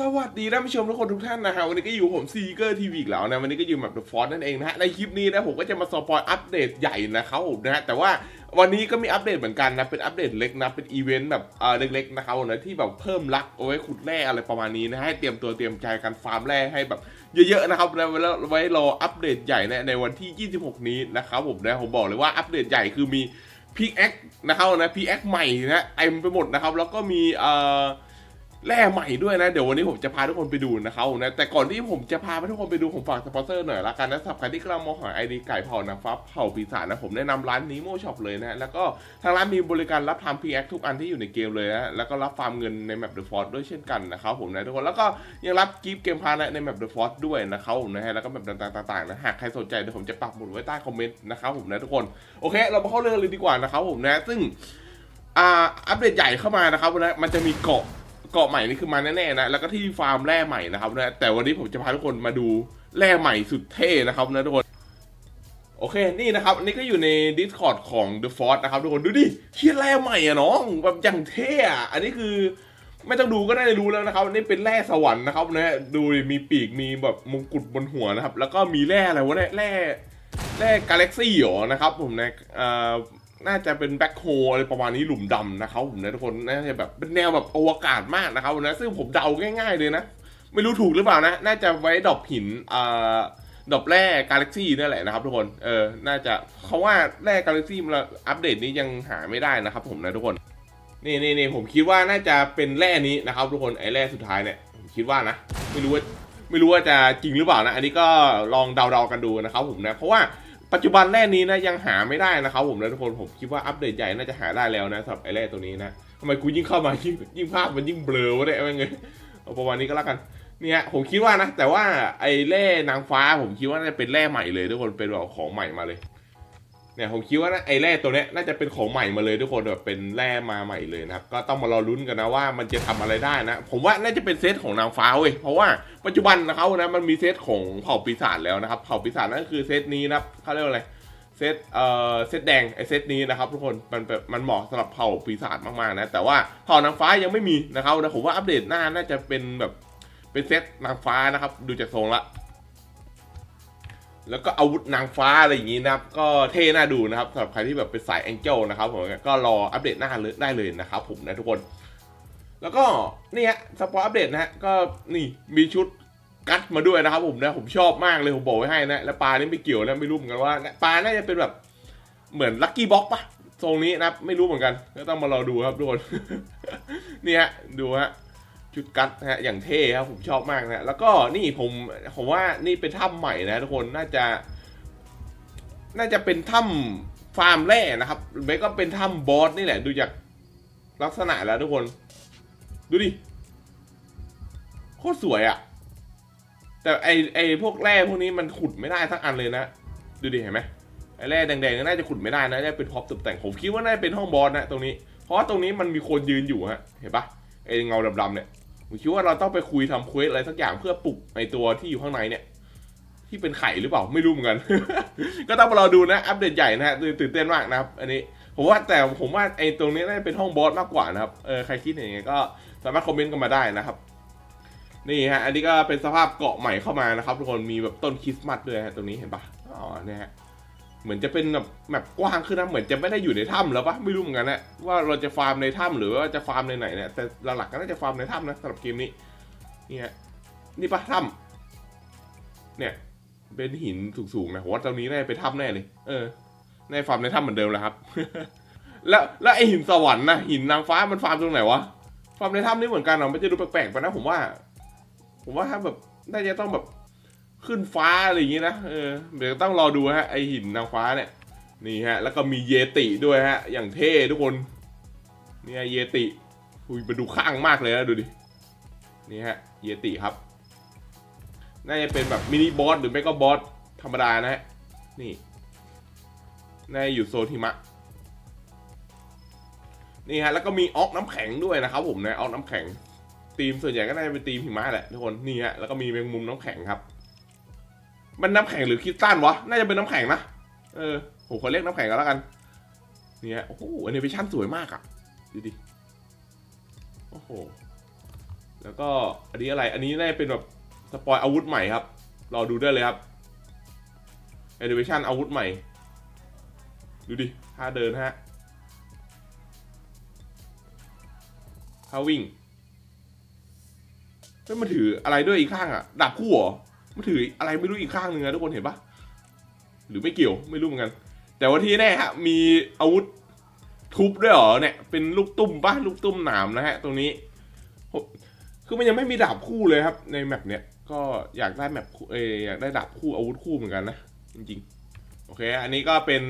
สวัสดีท่านผู้ชมทุกคนทุกท่านนะฮะวันนี้ก็อยู่ผมซีเกอร์ทีวีอีกแล้วนะวันนี้ก็อยู่แบบเดอะฟอนนั่นเองนะฮะในคลิปนี้นะผมก็จะมาสปอยอัปเดตใหญ่นะครับผมนะฮะแต่ว่าวันนี้ก็มีอัปเดตเหมือนกันนะ เป็นอัปเดตเล็กนะ เป็นอีเวนต์แบบเออเล็กๆนะครับนะที่แบบเพิ่มลักเอาไว้ขุดแร่อะไรประมาณนี้นะ ให้เตรียมตัวเตรียมใจกันฟาร์มแร่ให้แบบเยอะๆนะครับแล้วแล้วไว้รออัปเดตใหญ่นะในวันที่ 26 นี้นะครับผมนะผมบอกเลยว่าอัปเดตใหญ่คือมีพีแอคนะครับนะพีแอคใหม่นะเต็มไปหมดนะครับแล้วก็มีเอ่อ แร่ใหม่ด้วยนะ เดี๋ยววันนี้ผมจะพาทุกคนไปดูนะครับนะแต่ก่อนที่ผมจะพาทุกคนไปดูผมฝากสปอนเซอร์หน่อยละกันนะสำหรับใครที่กำลังมองหาไอดีไก่เผานะฟ้าเผาปีศาจนะผมแนะนำร้านนีโมช็อปเลยนะแล้วก็ทางร้านมีบริการรับทำพีแอคทุกอันที่อยู่ในเกมเลยนะแล้วก็รับฟาร์มเงินในแมปเดอะฟอร์ด้วยเช่นกันนะครับผมนะทุกคนแล้วก็ยังรับกิฟต์เกมพาร์ในแมปเดอะฟอร์ด้วยนะครับผมนะฮะแล้วก็แบบต่างๆนะหากใครสนใจเดี๋ยวผมจะปักหมุดไว้ใต้คอมเมนต์นะครับผมนะทุกคนโอเค เรามาเข้าเรื่องเลยดีกว่านะครับผมนะซึ่งอัปเดตใหญ่เข้ามานะครับนะมันจะมีเกาะ เกาะใหม่นี่คือมาแน่ๆนะแล้วก็ที่ฟาร์มแร่ใหม่นะครับนะแต่วันนี้ผมจะพาทุกคนมาดูแร่ใหม่สุดเท่นะครับนะทุกคนโอเคนี่นะครับอันนี้ก็อยู่ใน Discord ของ The Force นะครับทุกคนดูดิเชี่ยแร่ใหม่อะน้องแบบอย่างเท่อะอันนี้คือไม่ต้องดูก็ได้รู้แล้วนะครับอันนี่เป็นแร่สวรรค์นะครับนะดูมีปีกมีแบบมงกุฎบนหัวนะครับ แล้วก็มีแร่อะไรวะเนี่ยแร่แร่กาแล็กซี่หรอนะครับผมนะอ่อ น่าจะเป็นแบ็คโฮอะไรประมาณนี้หลุมดำนะครับผมนะทุกคนน่าจะแบบเป็นแนวแบบอวกาศมากนะครับนะซึ่งผมเดาง่ายๆเลยนะ ไม่รู้ถูกหรือเปล่านะ น่าจะไว้ดอกหินอ่าดอกแร่กาแล็กซี่นั่นแหละนะครับทุกคนเออน่าจะเขาว่าแร่กาแล็กซี่มาอัปเดตนี้ยังหาไม่ได้นะครับผมนะทุกคนนี่นี่นี่ผมคิดว่าน่าจะเป็นแร่นี้นะครับทุกคนไอ้แร่สุดท้ายเนี่ยผมคิดว่านะไม่รู้ว่าไม่รู้ว่าจะจริงหรือเปล่านะ อันนี้ก็ลองเดาๆกันดูนะครับผมนะเพราะว่า ปัจจุบันแร่นี้นะยังหาไม่ได้นะครับผมนะทุกคนผมคิดว่าอัปเดตใหญ่น่าจะหาได้แล้วนะสำหรับไอ้แร่ตัวนี้นะทำไมกูยิ่งเข้ามายิ่งยิ่งภาพมันยิ่งเบลอวะเนี่ยไม่เงยเอาประมาณนี้ก็แล้วกันเนี่ยผมคิดว่านะ แต่ว่าไอ้แร่นางฟ้าผมคิดว่าน่าจะเป็นแร่ใหม่เลยทุกคนเป็นแบบของใหม่มาเลย เนี่ยผมคิดว่าไอ้แร่ตัวเนี้ยน่าจะเป็นของใหม่มาเลยทุกคนแบบเป็นแร่มาใหม่เลยนะครับก็ต้องมารอลุ้นกันนะว่ามันจะทำอะไรได้นะ ผมว่าน่าจะเป็นเซตของนางฟ้าเว้ยเพราะว่าปัจจุบันนะครับนะมันมีเซตของเผ่าปีศาจแล้วนะครับเผ่าปีศาจนั่นคือเซตนี้นะครับเขาเรียกว่าอะไรเซตเอ่อเซตแดงไอเซตนี้นะครับทุกคนมันแบบมันเหมาะสำหรับเผ่าปีศาจมากๆนะแต่ว่าเผ่านางฟ้ายังไม่มีนะครับนะผมว่าอัปเดตหน้าน่าจะเป็นแบบเป็นเซตนางฟ้านะครับดูจากทรงละ แล้วก็อาวุธนางฟ้าอะไรอย่างนี้นะครับ ก็เท่น่าดูนะครับสำหรับใครที่แบบเป็นสายแองเจิลนะครับผมก็รออัปเดตหน้าเลยได้เลยนะครับผมนะทุกคน แล้วก็นี่ฮะสปอร์อัปเดตนะฮะก็นี่มีชุดกัดมาด้วยนะครับผมนะผมชอบมากเลยผมบอกไว้ให้นะ แล้วปลานี่ไม่เกี่ยวนะไม่รู้เหมือนกันว่าปลาน่าจะเป็นแบบเหมือนลัคกี้บ็อกปะทรงนี้นะไม่รู้เหมือนกัน ก็ต้องมารอดูครับทุกคนนี่ฮะดูฮะ ชุดกัดนะฮะอย่างเท่ครับผมชอบมากนะแล้วก็นี่ผมผมว่านี่เป็นถ้ำใหม่นะทุกคนน่าจะ น่าจะเป็นถ้ำฟาร์มแร่นะครับไม่ก็เป็นถ้ำบอสนี่แหละ ดูจากลักษณะแล้วทุกคน ดูดิโคตรสวยอะ่ะ แต่ไอไอพวกแร่พวกนี้มันขุดไม่ได้สักอันเลยนะ ดูดิเห็นไหมไอแร่แดงๆน่าจะขุดไม่ได้นะน่าจะเป็นพร็อพตกแต่งผมคิดว่าน่าจะเป็นห้องบอสนะตรงนี้ เพราะว่าตรงนี้มันมีคนยืนอยู่ฮะเห็นปะไอเงาดำๆเนี่ย ผมคิดว่าเราต้องไปคุยทำเควสอะไรสักอย่างเพื่อปลุกไอตัวที่อยู่ข้างในเนี่ย ที่เป็นไข่หรือเปล่าไม่รู้เหมือนกัน ก็ต้องมารอดูนะ อัปเดตใหญ่นะฮะตื่นเต้นมากนะครับ อันนี้ผมว่าแต่ผมว่าไอตรงนี้น่าจะเป็นห้องบอสมากกว่านะครับเออใครคิดอย่างไงก็สามารถคอมเมนต์กันมาได้นะครับ นี่ฮะ อันนี้ก็เป็นสภาพเกาะใหม่เข้ามานะครับ ทุกคนมีแบบต้นคริสต์มาสด้วยฮะตรงนี้เห็นปะอ๋อเนี่ยฮะ เหมือนจะเป็นแบบแบบกว้างขึ้นนะเหมือนจะไม่ได้อยู่ในถ้ำแล้วปะไม่รู้เหมือนกันนะว่าเราจะฟาร์มในถ้ำหรือว่าจะฟาร์มในไหนเนี่ยแต่หลักๆก็น่าจะฟาร์มในถ้ำนะสำหรับเกมนี้นี่ฮะนี่ปะถ้ำเนี่ย เป็นหินสูงๆนะว่าตรงนี้น่าจะเป็นถ้ำแน่เลยเออในฟาร์มในถ้ำเหมือนเดิมแหละครับ แล้วแล้วไอหินสวรรค์นะหินนางฟ้ามันฟาร์มตรงไหนวะฟาร์มในถ้ำนี่เหมือนกันเหรอมันจะดูแปลกๆไปนะผมว่า ผมว่าถ้าแบบน่าจะต้องแบบ ขึ้นฟ้าอะไรอย่างงี้นะเออเดี๋ยวต้องรอดูฮะไอหินนางฟ้าเนี่ยนี่ฮะแล้วก็มีเยติด้วยฮะ อย่างเท่ทุกคนนี่ฮะเยติอุ้ยมาดูข้างมากเลยนะดูดินี่ฮะเยติครับน่าจะเป็นแบบมินิบอสหรือไม่ก็บอสธรรมดานะฮะนี่น่าจะอยู่โซนหิมะนี่ฮะแล้วก็มีออกน้ำแข็งด้วยนะครับผมนะออกน้ำแข็งทีมส่วนใหญ่ก็น่าจะเป็นทีมหิมะแหละทุกคนนี่ฮะแล้วก็มีแมงมุมน้ำแข็งครับ มันน้ำแข็งหรือคริสตัลวะ น่าจะเป็นน้ำแข็งนะ เออผมขอเรียกน้ำแข็งก็แล้วกันนี่ฮะโอ้โหแอนิเมชั่นสวยมากอะดูดิ โอ้โห แล้วก็อันนี้อะไร อันนี้น่าจะเป็นแบบสปอยอาวุธใหม่ครับ รอดูได้เลยครับ Elevation อาวุธใหม่ ดูดิท่าเดินฮะท่าวิ่งเฮ้ยมันถืออะไรด้วยอีกข้างอะดาบคู่เหรอ มันถืออะไรไม่รู้อีกข้างหนึ่งอะทุกคนเห็นปะหรือไม่เกี่ยวไม่รู้เหมือนกัน แต่ว่าที่แน่ฮะมีอาวุธทุบด้วยเหรอเนี่ยเป็นลูกตุ้มปะลูกตุ้มหนามนะฮะตรงนี้คือมันยังไม่มีดาบคู่เลยครับ ในแมปเนี้ยก็อยากได้แมปเอยอยากได้ดาบคู่อาวุธคู่เหมือนกันนะจริงๆโอเค อันนี้ก็เป็น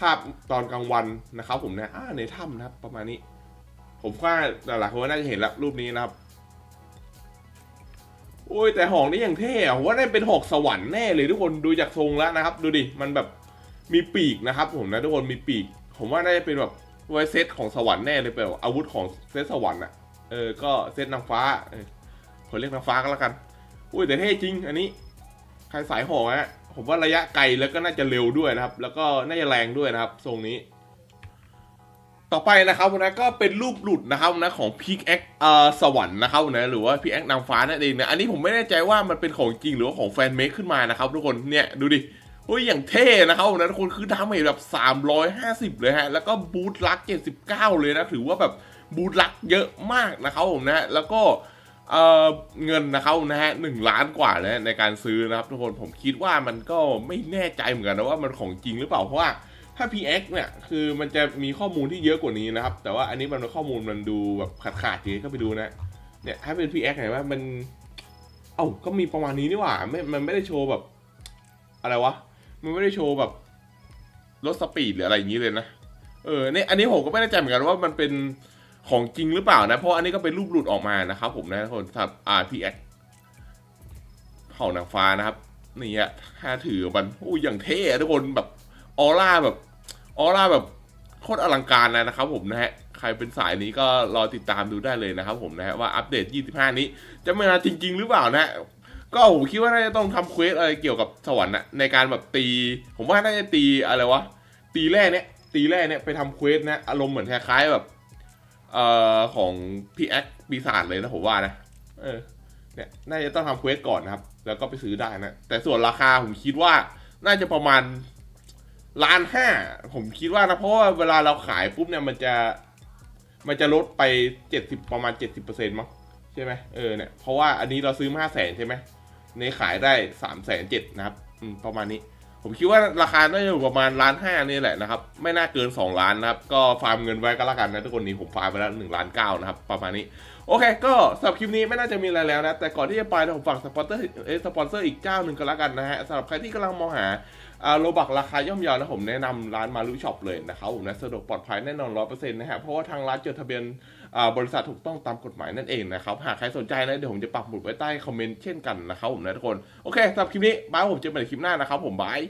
ภาพตอนกลางวันนะครับ ผมนะอ่าในถ้ำนะครับประมาณนี้ ผมว่าหลายๆคนน่าจะเห็นแล้วรูปนี้นะครับ อ้ยแต่หอกนี่อย่างเท่อะผมว่าได้เป็นหอกสวรรค์แน่เลยทุกคนดูจากทรงแล้วนะครับ ดูดิมันแบบมีปีกนะครับ ผมนะทุกคนมีปีก ผมว่าน่าจะเป็นแบบไวเซตของสวรรค์แน่เลยเป็นแบบอาวุธของเซตสวรรค์อะเออก็เซตนางฟ้าเออผมเรียกนางฟ้าก็แล้วกันอุ้ยแต่เท่จริง อันนี้ใครสายหอกฮะผมว่าระยะไกลแล้วก็น่าจะเร็วด้วยนะครับ แล้วก็น่าจะแรงด้วยนะครับ ทรงนี้ ต่อไปนะครับนะก็เป็นรูปหลุดนะครับนะของพิกแอคเออสวรรค์นะครับนะหรือว่าพิกแอคนางฟ้านั่นเองนะอันนี้ผมไม่แน่ใจว่ามันเป็นของจริงหรือว่าของแฟนเมคขึ้นมานะครับทุกคนเนี่ยดูดิโอ้ยอย่างเท่นะครับนะทุกคนคือดาเมจแบบ 350 เลยฮะแล้วก็บูทลัก 79 เลยนะถือว่าแบบบูทลักเยอะมากนะครับผมนะแล้วก็เออเงินนะครับนะฮะหนึ่งล้านกว่าเลยในการซื้อนะครับทุกคนผมคิดว่ามันก็ไม่แน่ใจเหมือนกันนะว่ามันของจริงหรือเปล่าเพราะว่า ถ้า PX เนี่ยคือมันจะมีข้อมูลที่เยอะกว่านี้นะครับ แต่ว่าอันนี้มันข้อมูลมันดูแบบขาดขาดๆทีก็ไปดูนะ เนี่ยถ้าเป็น PX เห็นว่ามัน เอ้าก็มีประมาณนี้นี่หว่าไม่มันไม่ได้โชว์แบบ อะไรวะ มันไม่ได้โชว์แบบรถสปีดหรืออะไรอย่างนี้เลยนะ เออเนี่ยอันนี้ผมก็ไม่แน่ใจเหมือนกันว่ามันเป็นของจริงหรือเปล่านะ เพราะอันนี้ก็เป็นรูปหลุดออกมานะครับ ผมนะทุกคนครับ RPX เผ่านางฟ้านะครับนี่อะถ้าถือมันโอ้ยอย่างเท่ทุกคนแบบ ออร่าแบบออร่าแบบโคตรอลังการเลยนะครับผมนะฮะใครเป็นสายนี้ก็รอติดตามดูได้เลยนะครับผมนะฮะว่าอัปเดต 25 นี้จะมาจริง ๆ หรือเปล่านะก็ผมคิดว่าน่าจะต้องทำเควสอะไรเกี่ยวกับสวรรค์นะในการแบบตี ผมว่าน่าจะตีอะไรวะตีแร่เนี้ยตีแร่เนี้ยไปทำเควสนะอารมณ์เหมือนคล้ายๆแบบเอ่อของพีแอคปีศาจเลยนะผมว่านะเออเนี่ยน่าจะต้องทำเควสก่อนนะครับ แล้วก็ไปซื้อได้นะ แต่ส่วนราคาผมคิดว่าน่าจะประมาณ ล้านห้าผมคิดว่านะเพราะว่าเวลาเราขายปุ๊บเนี่ยมันจะ มันจะลดไปเจ็ดสิบประมาณเจ็ดสิบเปอร์เซ็นต์มั้งใช่ไหมเออเนี่ยเพราะว่าอันนี้เราซื้อมาห้าแสนใช่ไหมในขายได้สามแสนเจ็ดนะครับประมาณนี้ ผมคิดว่าราคาน่าจะอยู่ประมาณล้านห้านี่แหละนะครับ ไม่น่าเกินสองล้านนะครับ ก็ฟาร์มเงินไว้ก็แล้วกันนะทุกคนนี่ผมฟาร์มไปแล้วหนึ่งล้านเก้านะครับ ประมาณนี้โอเค ก็สำหรับคลิปนี้ไม่น่าจะมีอะไรแล้วนะ แต่ก่อนที่จะไปนะผมฝากสปอนเซอร์เอสปอนเซอร์อีกเจ้าหนึ่งก็แล้วกันนะฮะสำหรับใครที่กำลังมองหาอ่าโลบักราคาย่อมเยาวนะผมแนะนำร้านมารุช็อปเลยนะครับผมนะสะดวกปลอดภัยแน่นอนร้อยเปอร์เซ็นต์นะฮะเพราะว่าทางร้านจดทะเบียน บริษัทถูกต้องตามกฎหมายนั่นเองนะครับหากใครสนใจนะเดี๋ยวผมจะปักหมุดไว้ใต้คอมเมนต์เช่นกันนะครับผมนะทุกคนโอเคสำหรับคลิปนี้บายผมเจอกันใหม่ในคลิปหน้านะครับผมบาย